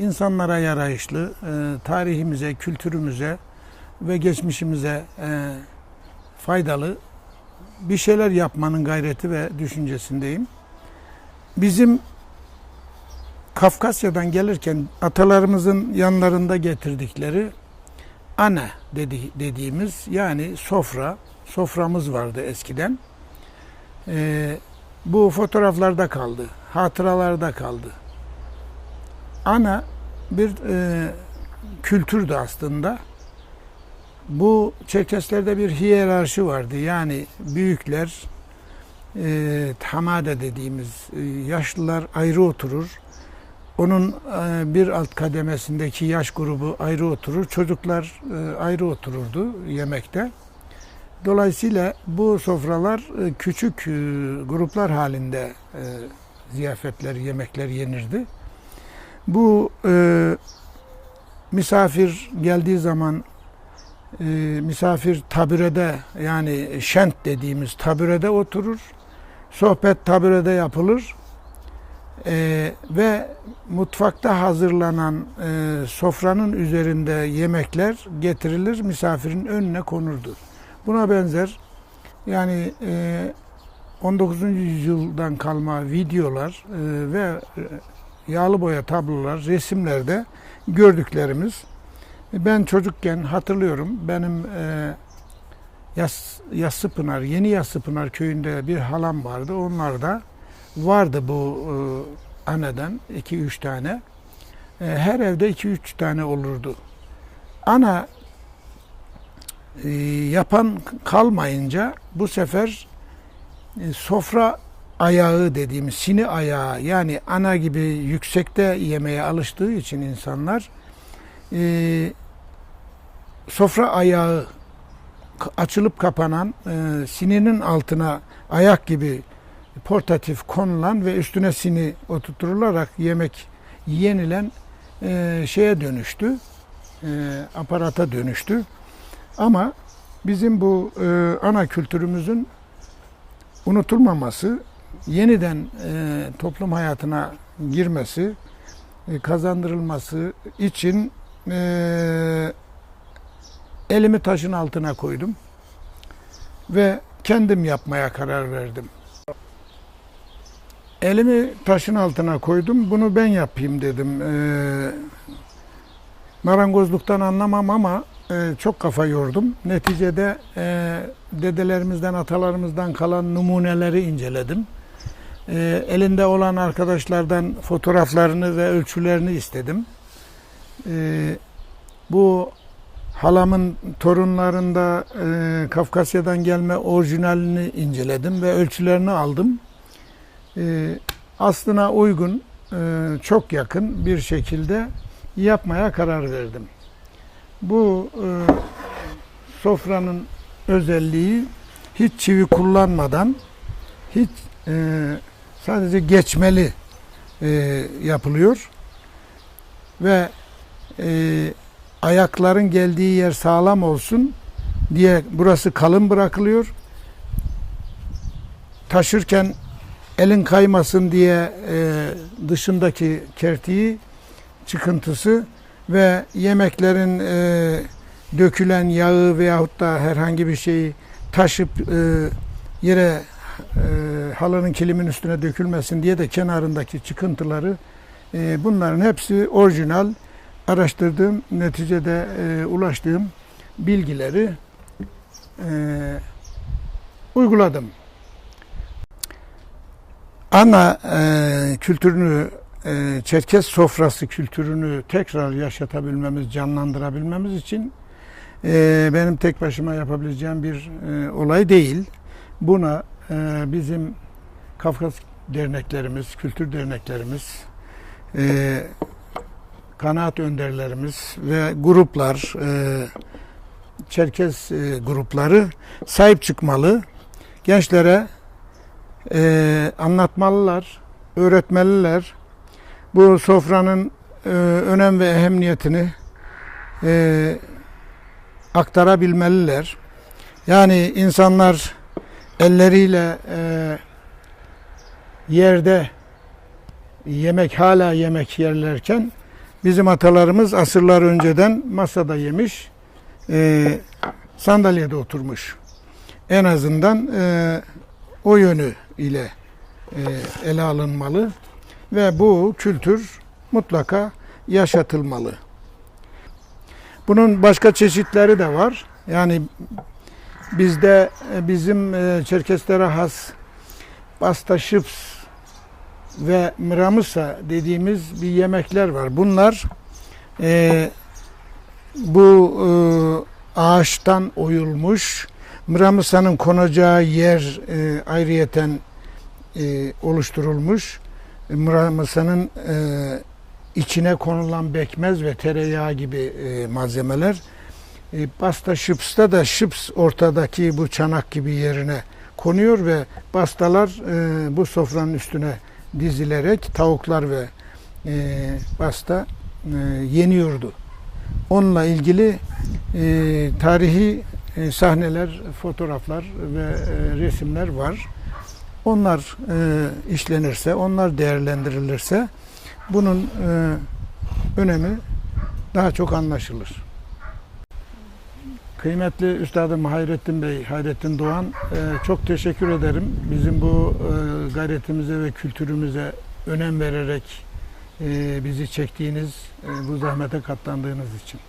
insanlara yarayışlı, e, tarihimize, kültürümüze ve geçmişimize e, faydalı bir şeyler yapmanın gayreti ve düşüncesindeyim. Bizim Kafkasya'dan gelirken atalarımızın yanlarında getirdikleri ana dedi, dediğimiz yani sofra, soframız vardı eskiden. Ee, bu fotoğraflarda kaldı, hatıralarda kaldı. Ana bir e, kültürdü aslında. Bu Çerkeslerde bir hiyerarşi vardı. Yani büyükler, e, tamade dediğimiz e, yaşlılar ayrı oturur. Onun e, bir alt kademesindeki yaş grubu ayrı oturur. Çocuklar e, ayrı otururdu yemekte. Dolayısıyla bu sofralar e, küçük e, gruplar halinde e, ziyafetler, yemekler yenirdi. Bu e, misafir geldiği zaman e, misafir tabürede yani şent dediğimiz tabürede oturur. Sohbet tabürede yapılır. E, ve mutfakta hazırlanan e, sofranın üzerinde yemekler getirilir, misafirin önüne konurdu. Buna benzer yani e, 19. yüzyıldan kalma videolar e, ve yağlı boya tablolar, resimlerde gördüklerimiz. Ben çocukken hatırlıyorum benim e, Yas, Yassıpınar, Yeni Yassıpınar köyünde bir halam vardı. Onlar da vardı bu e, aneden 2-3 tane. E, her evde 2-3 tane olurdu. Ana e, yapan kalmayınca bu sefer e, sofra ayağı dediğimiz sini ayağı yani ana gibi yüksekte yemeye alıştığı için insanlar e, sofra ayağı açılıp kapanan e, sininin altına ayak gibi portatif konulan ve üstüne sini oturtularak yemek yenilen e, şeye dönüştü. E, aparata dönüştü. Ama bizim bu e, ana kültürümüzün unutulmaması, yeniden e, toplum hayatına girmesi, e, kazandırılması için e, elimi taşın altına koydum ve kendim yapmaya karar verdim. Elimi taşın altına koydum, bunu ben yapayım dedim. E, marangozluktan anlamam ama e, çok kafa yordum. Neticede e, dedelerimizden, atalarımızdan kalan numuneleri inceledim. E, elinde olan arkadaşlardan fotoğraflarını ve ölçülerini istedim. E, bu halamın torunlarında e, Kafkasya'dan gelme orijinalini inceledim ve ölçülerini aldım. E, aslına uygun, e, çok yakın bir şekilde yapmaya karar verdim. Bu e, sofranın özelliği hiç çivi kullanmadan hiç e, sadece geçmeli e, yapılıyor ve e, ayakların geldiği yer sağlam olsun diye burası kalın bırakılıyor. Taşırken elin kaymasın diye e, dışındaki kertiği çıkıntısı ve yemeklerin e, dökülen yağı veyahut da herhangi bir şeyi taşıp e, yere e, halının kilimin üstüne dökülmesin diye de kenarındaki çıkıntıları e, bunların hepsi orijinal araştırdığım neticede e, ulaştığım bilgileri e, uyguladım. Ana e, kültürünü e, Çerkes sofrası kültürünü tekrar yaşatabilmemiz, canlandırabilmemiz için e, benim tek başıma yapabileceğim bir e, olay değil. Buna bizim Kafkas derneklerimiz, kültür derneklerimiz, e, kanaat önderlerimiz ve gruplar, e, Çerkez e, grupları sahip çıkmalı. Gençlere anlatmalılar, öğretmeliler. Bu sofranın önem ve ehemmiyetini aktarabilmeliler. Yani insanlar elleriyle e, yerde yemek hala yemek yerlerken Bizim atalarımız asırlar önceden masada yemiş, e, sandalyede oturmuş. En azından e, o yönü ile e, ele alınmalı ve bu kültür mutlaka yaşatılmalı. Bunun başka çeşitleri de var. Yani bizde e, bizim e, Çerkeslere has basta şıps ve mıramısa dediğimiz bir yemekler var. Bunlar e, bu e, ağaçtan oyulmuş mıramısanın konacağı yer e, ayrıyeten e, oluşturulmuş. Mıramısanın e, içine konulan bekmez ve tereyağı gibi e, malzemeler. E, basta şıpsta da şıps ortadaki bu çanak gibi yerine konuyor ve bastalar e, bu sofranın üstüne dizilerek tavuklar ve e, basta e, yeniyordu. Onunla ilgili e, tarihi e, sahneler, fotoğraflar ve e, resimler var. Onlar e, işlenirse, onlar değerlendirilirse bunun e, önemi daha çok anlaşılır. Kıymetli Üstadım Hayrettin Bey, Hayrettin Doğan e, çok teşekkür ederim. Bizim bu e, gayretimize ve kültürümüze önem vererek e, bizi çektiğiniz, bu zahmete katlandığınız için.